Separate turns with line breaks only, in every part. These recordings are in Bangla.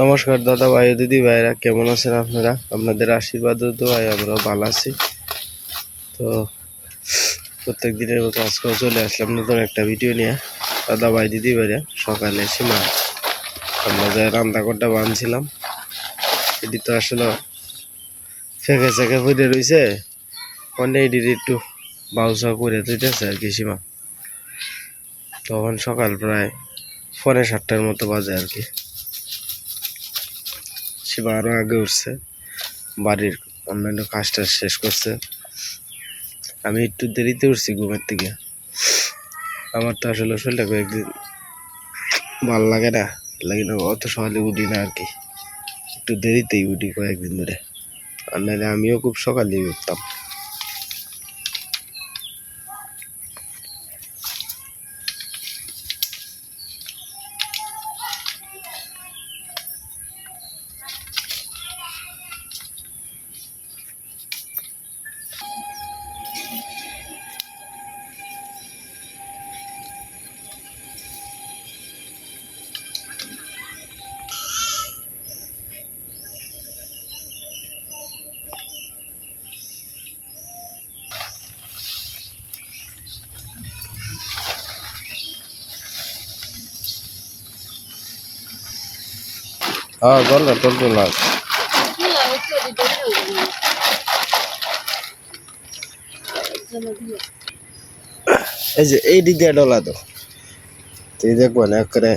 নমস্কার দাদা ভাই দিদি ভাইরা, কেমন আছেন আপনারা? আপনাদের আশীর্বাদ দোয়ায় আমরা ভালো আছি। তো প্রত্যেক দিনের মতো আজকেও চলে আসলাম নতুন একটা ভিডিও নিয়ে। দাদা ভাই, দিদি ভাইরা, সকালে এসে সীমা আমরা যে রান্না করতে বানছিলাম, এটি তো আসলে ফেঁকে চেকে ফুটে রয়েছে অনেক এটির একটু বাউসা করে দিতেছে আর কি সীমা। তখন সকাল প্রায় পৌনে সাতটার মতো বাজে আর কি। সীমা আরও আগে উঠছে। বাড়ির অন্যান্য কাজটা শেষ করছে। আমি একটু দেরিতে উঠছি ঘুমের থেকে আমার তো আসলে শরীরটা কয়েকদিন ভালো লাগে না। লাগে না, অত সকালে উঠি না আর কি একটু দেরিতেই উঠি কয়েকদিন ধরে। আর নাহলে আমিও খুব সকালেই উঠতাম। হ্যাঁ বল না টল টল আছে এই যে এই দিক দিয়ে ডলা তো তুই দেখব না করে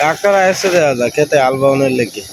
কাকারা এসে দেওয়া যায় খেতে আলবাউনের লেগে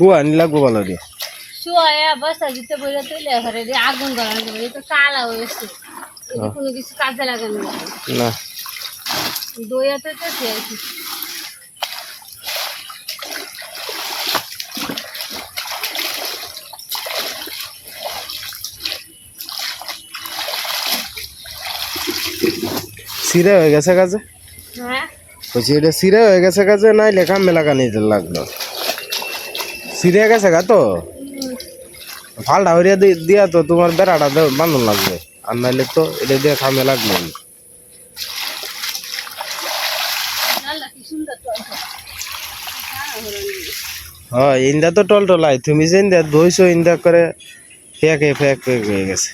হুয়া নি লাগবো ভালো দিয়ে
শুয়া বসা দিতে বলে তুলে ঘরে দিয়ে আগুন যাবে তো কালা হয়েছে। কোনো কিছু কাজে লাগানো যাবে
না।
দইয়াতে তো কি।
সিরে হয়ে গেছে কাজে?
হ্যাঁ।
বলছি এটা সিরে হয়ে গেছে কাজে নাই লেখা মেলাকা নিতে লাগল। সিরে গেছে গা তো? ফালটা হরিয়া দিয়া তো তোমার বেড়াটা বান্ধন লাগবে। আর নাইলে তো এটা দিয়ে খামে লাগবে হ্যাঁ ইন্দা তো টল টলাই তুমি যে ইন্দা ধইছো, ইন্দা করে ফেক ফেক ফেক হয়ে গেছে।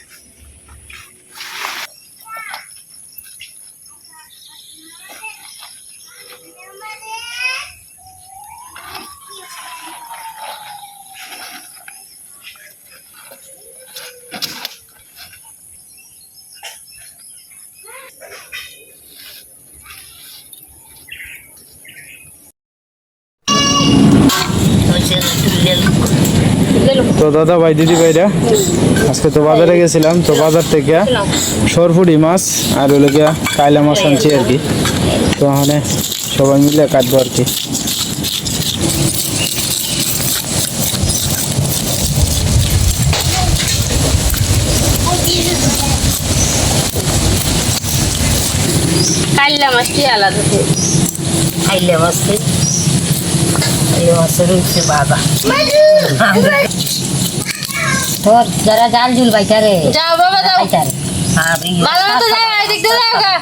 তো দাদা ভাই দিদি ভাইরা আজকে তো বাজারে গেছিলাম তো বাজার থেকে সরপুরি মাছ আর ওই গিয়া কাইলা মাছ আনছি আর কি। তো ওখানে সবাই মিলে কাটবো আর কি।
কাইলা মাছটি আলাদা
তোর যারা জাল জুল বাইটা রে
যাও বাবা যাও।
এই
যাও গা।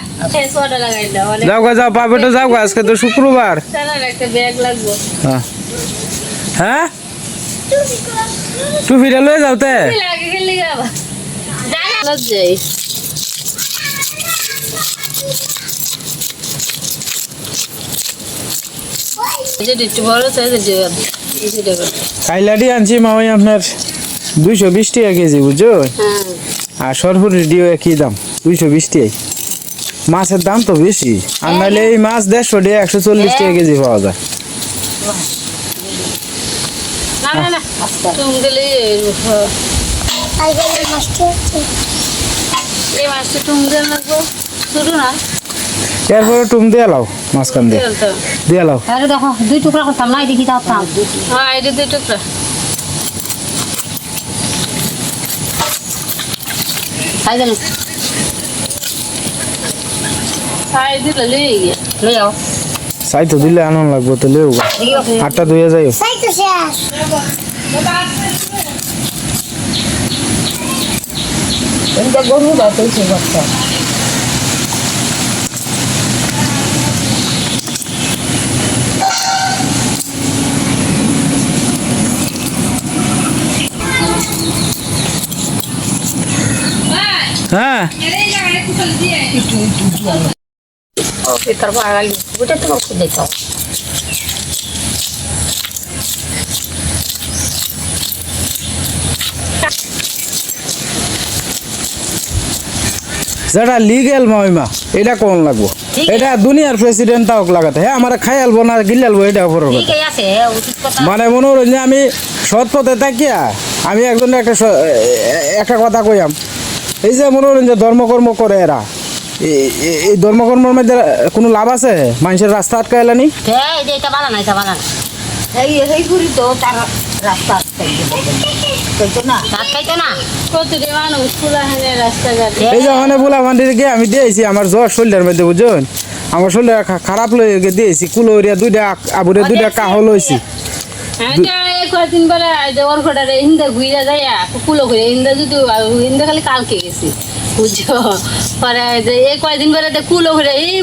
যাও গা যাও গা আজকে তো শুক্রবার।
চালার একটা ব্যাগ লাগবো।
হ্যাঁ। হ্যাঁ? টুপিটা লয়ে যাও তে। আনছি মামাই আপনার। দুইশো বিশ টাকা কেজি বুঝছ?
হ্যাঁ।
আর সরপুরি ডিও একই দাম দুইশো বিশ টাকাই মাছের দাম তো বেশি আর নাহলে এই মাছ দেড়শো টাকা একশো চল্লিশ টাকা কেজি পাওয়া যায়।
না না না তুমি গেলে এই মাছটা তুমি গেলে লাগবো। শুরু না?
এরপরে টুম দিয়ে লাও মাঝখান দিয়ে। দিয়ে লাও
দেখো দুই টুকরা করতাম না দেখি তাও
হ্যাঁ দুই টুকরা।
খাই দিল
খাই দিলে লই গিয়ে
লই যাও
চাই তো দিলে আনন্দ লাগবো তো লেও আটটা ধুয়ে যাইও
এটা গরু বাতাইছে বাচ্চা
হ্যাঁ। যেটা লিগেল মহিমা এটা কোন লাগবো? এটা দুনিয়ার প্রেসিডেন্ট তাওক লাগাতে। হ্যাঁ আমার খাই আলবো না গিলে আলবো এটা উপর মানে মনে হলো যে আমি সৎ পথে থাকিয়া আমি একজন একটা একটা কথা কইয়াম। এই যে মনে হলেন যে ধর্মকর্ম করে এরা। এই ধর্মকর্মের মধ্যে কোনো লাভ আছে? মানুষের রাস্তা আটকা এলানি
এই যে
ওখানে বলা মান্ডিকে আমি দিয়েছি আমার জ্বর শরীরের মধ্যে বুঝুন? আমার শরীর খারাপ লয়ে গিয়ে দিয়েছি কুলোরিয়া দুইটা আবুরে দুইটা কাহ লইছি।
এই কয়েকদিন পরে যে ওর ঘটারে হিন্দা ঘুরে যায় কুলো ঘুরে হিন্দা যদি হিন্দা খালি কালকে গেছি বুঝছ? পরে যে এই কয়েকদিন পরে কুলো ঘুরে এই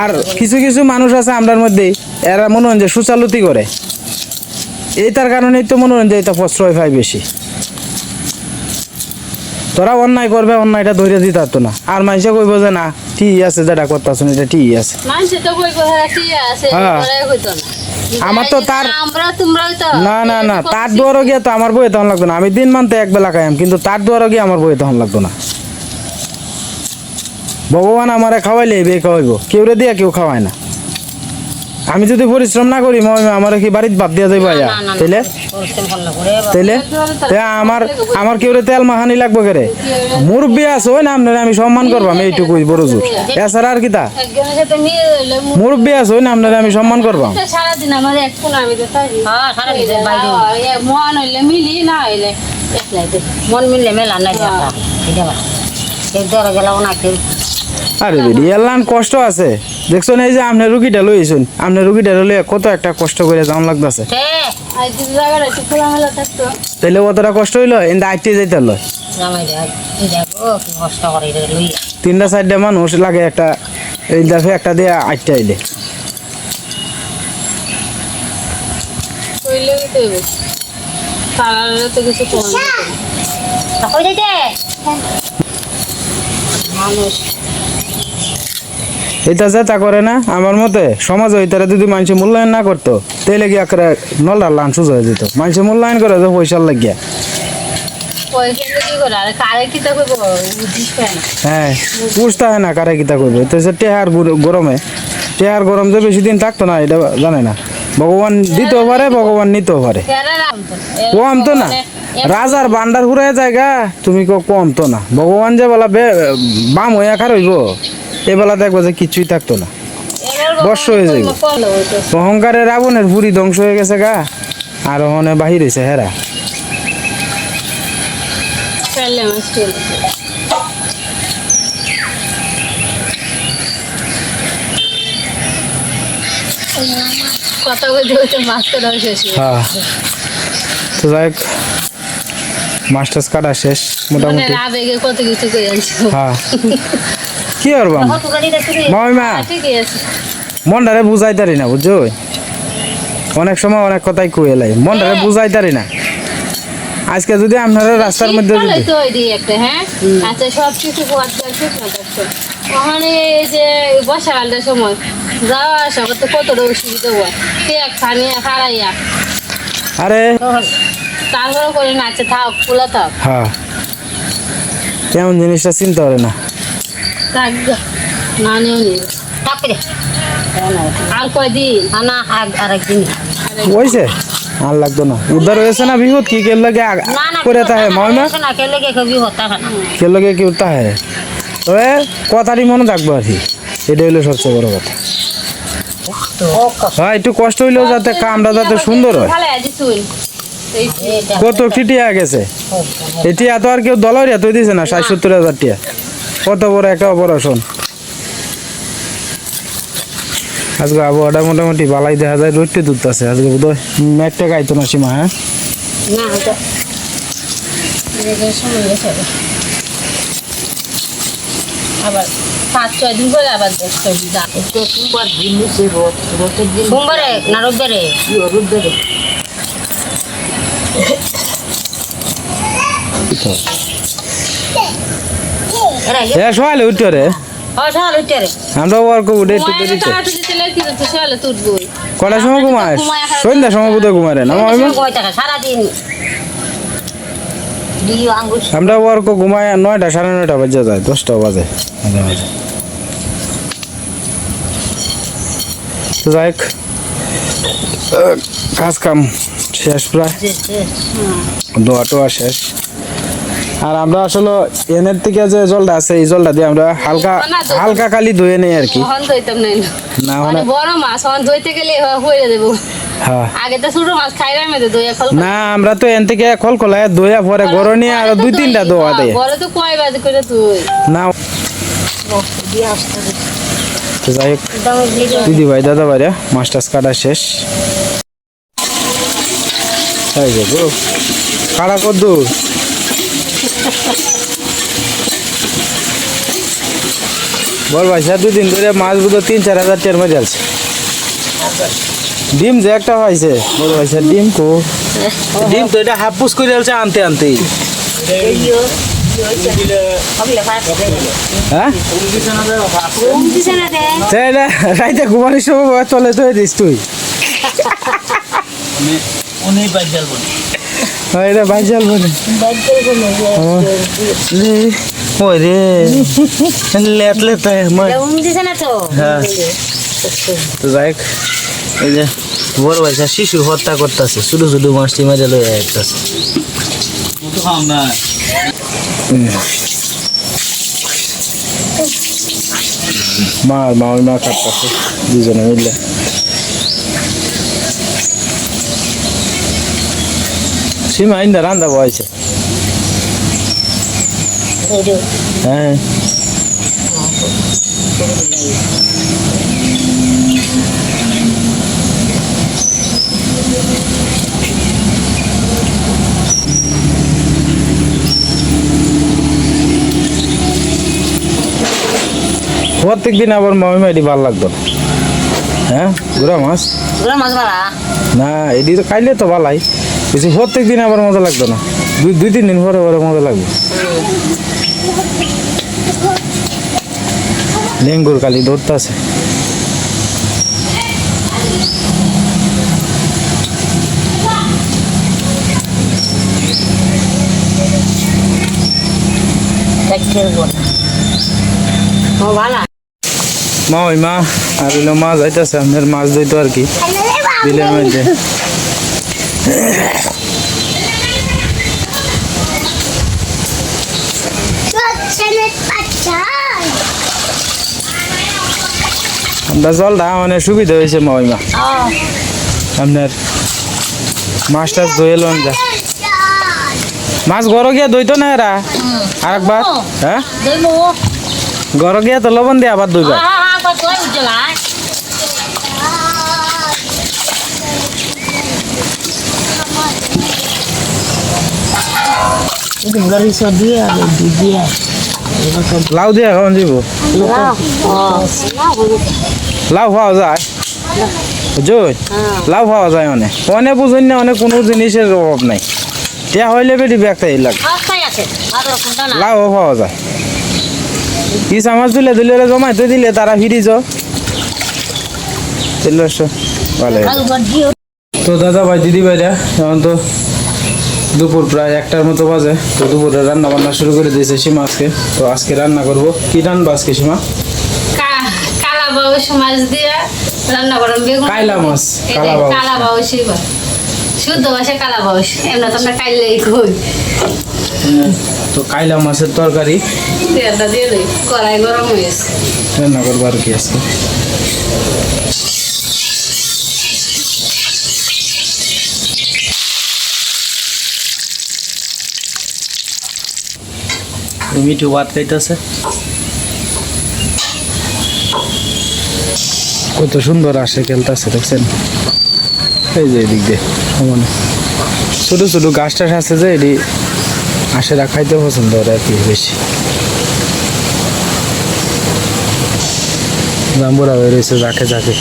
আর কিছু কিছু মানুষ আছে আমরার মধ্যেই এরা মনে হয় যে সুচালুতি করে। এইটার কারণেই তো মনে হয় যে এটা প্রশ্রয় পায় বেশি। তোরা অন্যায় করবে অন্যায়টা ধরে দিতে পারতো না। আর মানুষে কইব যে না ঠিক আছে যেটা করতেছ এটা ঠিক আছে।
মানুষে তো কই কথা কি আছে
হ্যাঁ। আমার তো তার- না না না তার দুয়ারও গিয়ে তো আমার বই তখন লাগতো না। আমি দিন মানতে এক বেলা খাইম কিন্তু তার দুয়ারও গিয়ে আমার বই তখন লাগতো না। ভগবান আমারে খাওয়াইলে বে খাওয়াইব। কেউ রে দিয়া কেউ খাওয়ায় না। আমি যদি পরিশ্রম না করি মই আমার কি বাড়িতে বাদ দিয়া যাইব আয়া? তাইলে? তাইলে? তে আমার আমার কেউ তেল মাহানি লাগবে কেরে? মুরব্বী আছে ওই না আপনার আমি সম্মান করব আমি এইটুকুই বড় জোর এছাড়া আর কিতা মুরব্বী আছে ওই না আপনার আমি সম্মান করবাম
তো সারাদিন আমার এক কোন আমি
হ্যাঁ
এ মন হইলে মিলি না হইলে
মন মিললে মেলা নাই। এটা গেলাও না কেউ
আরে বেরি এলান কষ্ট আছে। দেখছ না এই যে আপনার রুগীটা লইছেন আপনার রুগীটা লইয়া কত একটা কষ্ট করে যাওয়ান লাগতেছে। তাইলে অতটা কষ্ট হইল? এনতে আইতে যাইতে হলো। তিনটা চারটা মানুষ লাগে একটা এই দেখে একটা দিয়ে আইতে আইলে।
তো কিছু কম মানুষ।
এটা যেটা করে না আমার মতে সমাজ হইতারা যদি মানুষ মূল্যায়ন না করতো তাইলে কি একটা নলার সুযোগ হয়ে যেত। মানুষ মূল্যায়ন করে যে পয়সার লাগিয়া। হ্যাঁ বুঝতে হয় না কারে কিতা করবে তো সে টেহার গরমে। টেহার গরম যে বেশি দিন থাকতো না এটা জানে না। ভগবান দিতেও পারে ভগবান নিতেও পারে কম তো না। রাজার বান্ডার ঘুরে জায়গা তুমি কো কম তো না। ভগবান যে বলা বাম হয়ে একার হইব এ বেলা দেখব যে কিছুই থাকতো না। বর্ষ হয়ে যাইব। অহংকারে রাবণের বুড়ি ধ্বংস হয়ে গেছে গা। আর ওখানে বাহির হয়েছে হেরা।
কথা বলতে বলতে মাছ কাটা শেষ হ্যাঁ।
তো যাই হোক কাটা শেষ মোটামুটি।
আবেগে কত কিছু করে
হ্যাঁ। কি আর বাম?
কত গাড়ি দেখতে
মামিমা মনটারে বুঝাইতারি না বুঝছ অনেক সময় অনেক কথাই কয়ে লাই মনটারে বুঝাইতারি না। আজকে যদি আপনারা রাস্তার মধ্যে যদি
একটা হ্যাঁ? আচ্ছা সব কিছু ওখানে যে সময় যাওয়া আসা করতে কতটা অসুবিধা হয়।
আরে।
তারপরে করে নাচে থাক খোলা থাক।
হ্যাঁ। কেমন জিনিসটা চিন্তা করে না।
থাক গা। না। নিও নি
তারপরে
আর কয়দিন?
না আরেকদিন।
হয়েছে আর লাগতো না। উদ্ধার হয়েছে না বিহুত? কি কের লাগে আগ-
না না
করে
কেলে কে কবি হতা না।
কের লাগে কেউ তাহে তবে কথারই মনে থাকব আর কি এটা হইল সবচেয়ে বড় কথা। হ্যাঁ একটু কষ্ট হইলেও যাতে কামটা যাতে সুন্দর হয়। কত টিটিয়া গেছে? এটি এত আর কেউ দলের এত দিছে না? ষাট সত্তর হাজার টিয়া। কত বড় একটা অপারেশন আজকে আবহাওয়াটা মোটামুটি বালাই দেখা যায় রোদটি দুধ আছে আজকে বোধ হয় ম্যাটটা গাইতো না সীমা হ্যাঁ?
আবার পাঁচ ছয় দিন করে আবার।
সোমবার না রোববারে? এরা
এ সকালে উঠতে রে।
অসাল উঠে রে।
আমরা ওয়ার্ক উঠে একটু দেরিতে কটার সময় ঘুমাস সন্ধ্যার সময় বোধ ঘুমায় রে না?
সারাদিন।
আমরা ওয়ার্ক ঘুমায় নয়টা সাড়ে নয়টা বাজে যায় দশটা বাজে। মাঝে মাঝে তো যাই কাজ কাম শেষ প্রায়। দোয়া টোয়া শেষ। আর আমরা আসলে এনের থেকে যে জলটা আছে এই জলটা দিয়ে আমরা হালকা হালকা কালি ধুয়ে নেই আর কি।
না মানে
মানে
বড় মাছ হন ধুইতে গেলে হয়ে দেবো
হ্যাঁ।
আগে তো ছোট মাছ খাইবার মেয়েদের দই এখন
না আমরা তো এন থেকে খল খোলায় ধুয়ে পরে আর দুই তিনটা দোয়া। দেয়
বলে তো কয় বাজে করে তুই
না। যাই হোক দিদি ভাই দাদা ভাইরা মাছ টাছ কাটা শেষ। কাটা কত দূর বল ভাই স্যার দুদিন ধরে মাছ বুধ তিন চার হাজার টের মধ্যে আছে ডিম যে একটা হয়েছে। বল ভাই স্যার ডিম কো? ডিম তো এটা হাফ পুস করে আছে আনতে
ফাট
হ্যাঁ? রাইতে ঘুমানোর সময় চলে তো দিস তুই। হ্যাঁ, ভাই বলে। লেট লেট
তো
এই যে বড় ভাই শিশু হত্যা করতেছে শুধু শুধু মাছটি মাঝে লয়ে আসতেছে মা আর মা ওই মা কাটতেছে দুজনে মিললে সীমা ইন্দা রান্দা
যে
হ্যাঁ। প্রত্যেক দিন আবার মামি মাইডি ভালো লাগতো। হ্যাঁ গুড়া মাছ? না এডি তো খাইলে তো ভালাই। কিছু প্রত্যেক দিন আবার মজা লাগতো না। দুই দুই তিন দিন পরে পরে মজা লাগবে। লেঙ্গুর কালি ধরতে আছে
দেখতে বলা ও ভালো
মা ওই মা আর হইল মাছ যাইতেছে আপনার মাছ ধরতো আর কি
খাইলে রে বা
বিলের মধ্যে আমরা জলটা মানে সুবিধা হয়েছে মহিমা আপনার মাছটা ধুয়ে লন যা মাছ গড় গিয়া দইতো না এরা? আরেকবার। হ্যাঁ?
দইমু।
গড় গিয়া তো লবণ দিয়ে আবার
হ্যাঁ হ্যাঁ উজ্জ্বলা
লাউ দিয়ে খাওয়ান যাব লাউ খাওয়া যায়। বুঝুন লাউ খাওয়া যায় মানে। অনেক বুঝুন না অনেক কোনো জিনিসের অভাব নাই। টিয়া হইলে বেটি ব্যাগটা এই লাগে। লাউ খাওয়া যায়। কি চামচ দিলে দিলে জমাইতে দিলে তারা ফিরি যাও ভালো তো দাদা ভাই দিদি ভাইরা এখন তো দুপুর প্রায় একটার মতো বাজে। তো দুপুরে রান্না বান্না শুরু করে দিয়েছে সীমা আজকে। তো আজকে রান্না করব কি রান্না আজকে সীমা?
কালা মাছ দিয়ে রান্না করেন বেগুন
কাইলা মাছ, কালা।
কালা এবার শুদ্ধ ভাষা কালা এমনি তোমরা কাইলেই কই।
তো কাইলা মাছের তরকারি।
তেলটা দিয়ে দিই কড়াই গরম হয়েছে
রান্না করব আর কি আজকে। মিঠু ভাত খাইতেছে। কত সুন্দর আসে খেলতেছে দেখছেন? এই যে এদিক দিয়ে, সমান। ছোট ছোট গাছ টাছ আছে যে, এটি আসে খাইতে পছন্দ করে আর কি বেশি। জাম্বুরা হয়ে রয়েছে যাকে যাকে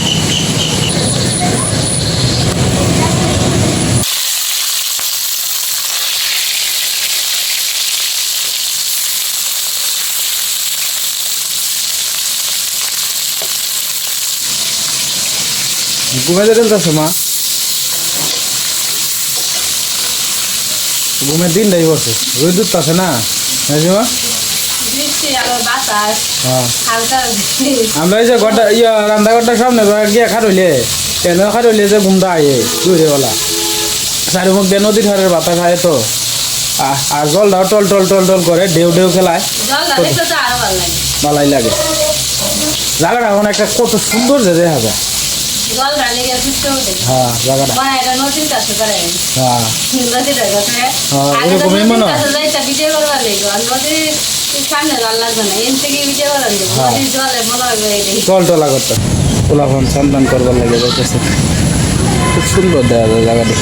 ঘুমাইতে মা। ঘুমের দিনটাই বসে রোদ উঠতেছে না?
আবার বাতাস
হ্যাঁ। আমরা এই যে ঘরটা ইয়া রান্নাঘরটার সামনে গিয়া খারইলে কেন খারইলে যে ঘুমটা আয়ে দূরে বলা চারিমুখ দিয়ে নদীর ধারের বাতাস আয় তো। আর জলটাও টল টল টল টল করে ঢেউ ঢেউ খেলায়। ভালাই লাগে। জায়গাটা এখন একটা কত সুন্দর যে দেখা যায়। এরকমই মনে হয়।
জল
হ্যাঁ।
নদীর জলে মনে হবে এটাই।
টল করতে। পোলাফন সন্ধান করবার লাগে যাইতেছে খুব সুন্দর দেখা যায় জায়গাটা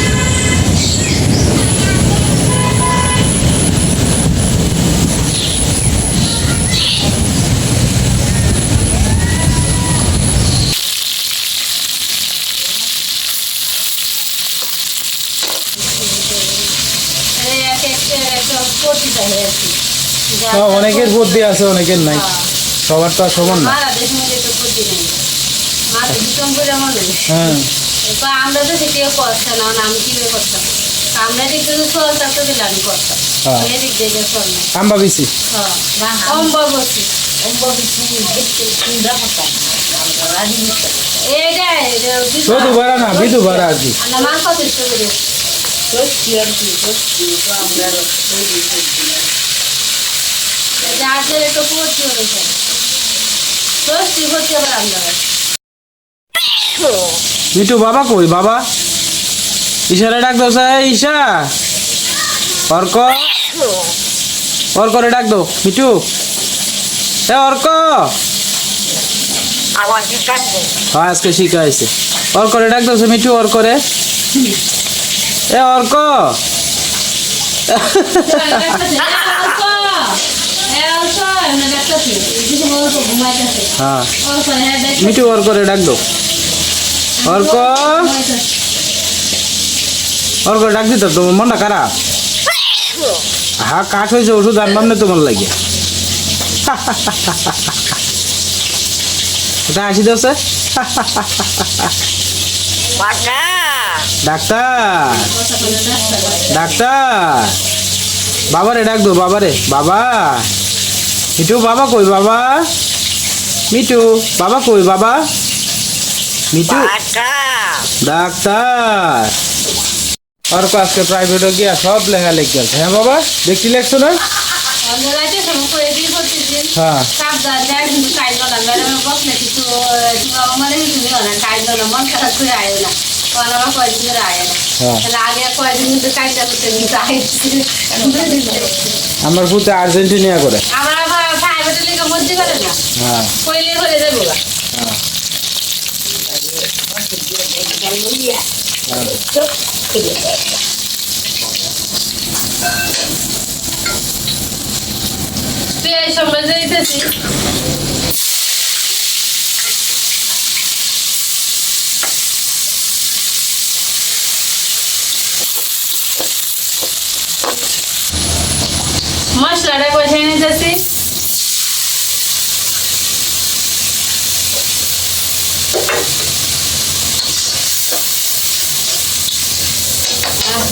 এই এক একটা একটা প্রতিটা হয়েছে
হ্যাঁ, অনেকের বুদ্ধি আছে অনেকের নাই। সবার তো আর সমান না।
মারা দেশ মধ্যে তো প্রতি নেই। মারা ভীষণ করে হয়।
হ্যাঁ।
তো আমরা তো সেটিও করছে না আমি কীভাবে করতাম? আমরা দিক থেকে করতাম।
হ্যাঁ।
সর না
আম্বা বেশি
হ্যাঁ অম্ববতী এইটাই
শুধু বাড়া না বিধু আর কি
আমরা একটু হয়েছে হচ্ছে আবার
মিটু বাবা কই বাবা? ইশারা ডাক দাও স্যার ঈশা। অর্ক। অর্করে ডাক দাও মিটু এ অর্ক। হ্যাঁ আজকে শিখা হয়েছে। অর্করে ডাক দাও মিটু অর্করে। এ, অর্ক! হ্যাঁ। মিটু অর্করে ডাক দাও। অর্ক! অর্ক ডাক দিত তোমার মনটা খারাপ? হ্যাঁ কাঠ হয়েছে, ওষুধ আনবাম না তোমার লাগে। এটা হাসি দেছে ডাক্তার। ডাক্তার। বাবারে ডাক দো বাবারে। বাবা। মিটু বাবা কই বাবা? মিটু বাবা কই বাবা? মিঠু। ডাক্তার। আর আজকে প্রাইভেটে গিয়া সব লেখা লিখে গেছে হ্যাঁ বাবা দেখছি লেখছো না? হ্যাঁ। হ্যাঁ। আমার পুতে আর্জেন্টিনিয়া করে। হ্যাঁ।
কইলে করে দেবো গা।
হ্যাঁ।
পেয়ে সময় দিতেছি মশলাটা কষাই নিতেছি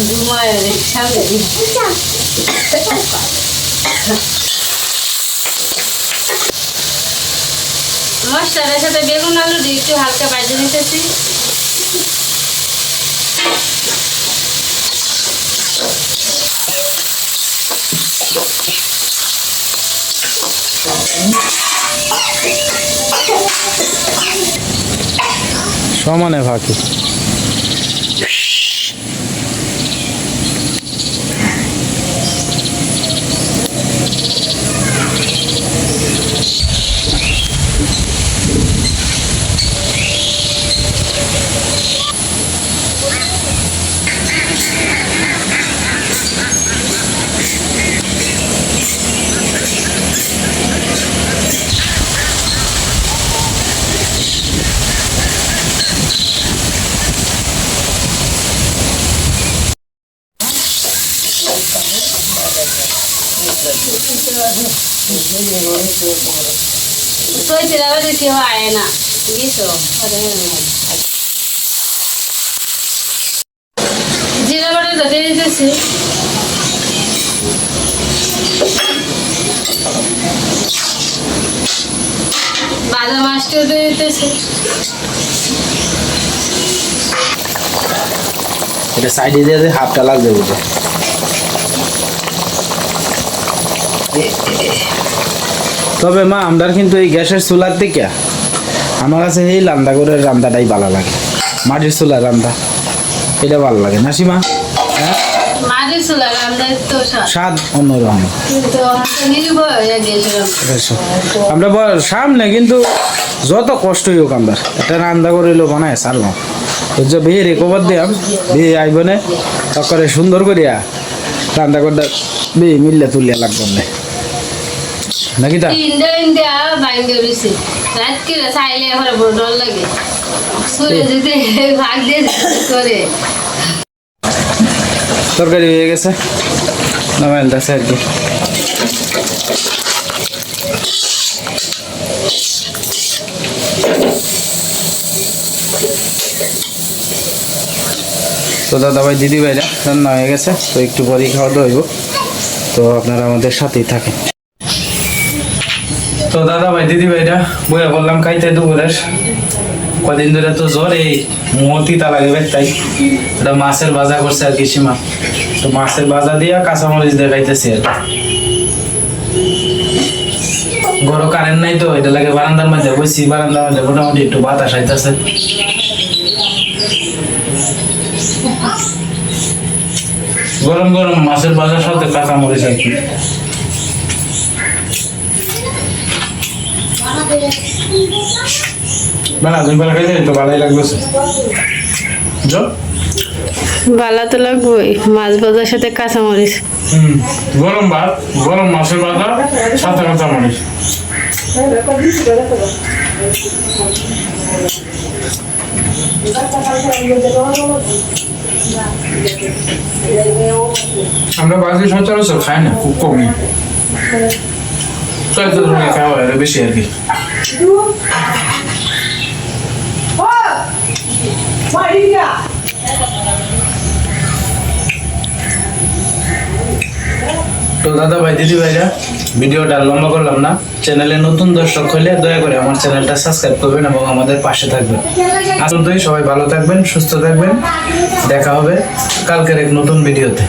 ঘুমায় রে সামনে মশলাটার সাথে বেগুন আলু দিয়ে একটু হালকা বাজে নিতেছি।
সমানে ফাঁকি
তো ছিল কেউ আয় না বুঝছ জিরা বাটাটা দিয়ে দিতেছি ভাজা মাছটাও দিয়ে দিতেছি
এটা সাইডে দিয়ে দিয়ে হাফটা লাগবে বুঝে তবে মা আমরা কিন্তু এই গ্যাসের চুলার থেকে আমার কাছে এই রান্না করে রান্নাটাই ভালো লাগে। মাটির চুলার রান্না এটা ভালো লাগে না সীমা? হ্যাঁ?
স্বাদ।
অন্যরকম।
আমরা
সামনে কিন্তু যত কষ্টই হোক আমরা একটা রান্না করিল বানায় সারলাম বুঝছ বিয়ে রে কবর দিয়াম বিয়ে আইবনে সুন্দর করিয়া রান্না করতে বিয়ে মিললে তুলিয়া লাগবে না নাকি তা
তিনটা ইন্ডিয়া বাইঙ্গে রয়েছে রাত করে চাইলে আমার বড় ডর লাগে। শুয়ে যদি ভাগ দিয়ে করে।
তরকারি হয়ে গেছে। নামাইল আছে আর কি। তো দাদা ভাই দিদি ভাইরা রান্না হয়ে গেছে তো একটু পরেই খাওয়া দাওয়া হইব। তো আপনারা আমাদের সাথেই থাকেন। তো দাদা ভাই, দিদি ভাইরা, বইয়া বললাম খাইতে দুপুরের। কদিন ধরে তো জ্বর, এই মতিতা লাগে তাই। এটা মাছের ভাজা করছে আর কি তো মাছের ভাজা দিয়া কাঁচামরিচ দিয়ে আর কি। গরম কারেন্ট নাই তো, এটা লাগে বারান্দার মধ্যে বসছি বারান্দার মধ্যে মোটামুটি একটু বাতাস আইতেছে। গরম গরম মাছের ভাজার সাথে কাঁচামরিচ আর কি। বেলা দুই বেলা তো ভালোই লাগতেছে জল?
ভালো তো লাগবেই মাছ ভাজার সাথে কাঁচামরিচ।
হুম গরম ভাত গরম মাছের ভাজা সাথে কাঁচা মরিচ আমরা বাকি সচরাচর খাই না খুব কমই। বেশি আর কি তো দাদা ভাই দিদি ভাইরা ভিডিওটা লম্বা করলাম না চ্যানেলে নতুন দর্শক হলে দয়া করে আমার চ্যানেলটা সাবস্ক্রাইব করবেন এবং আমাদের পাশে থাকবেন আসলে সবাই ভালো থাকবেন সুস্থ থাকবেন দেখা হবে কালকের এক নতুন ভিডিওতে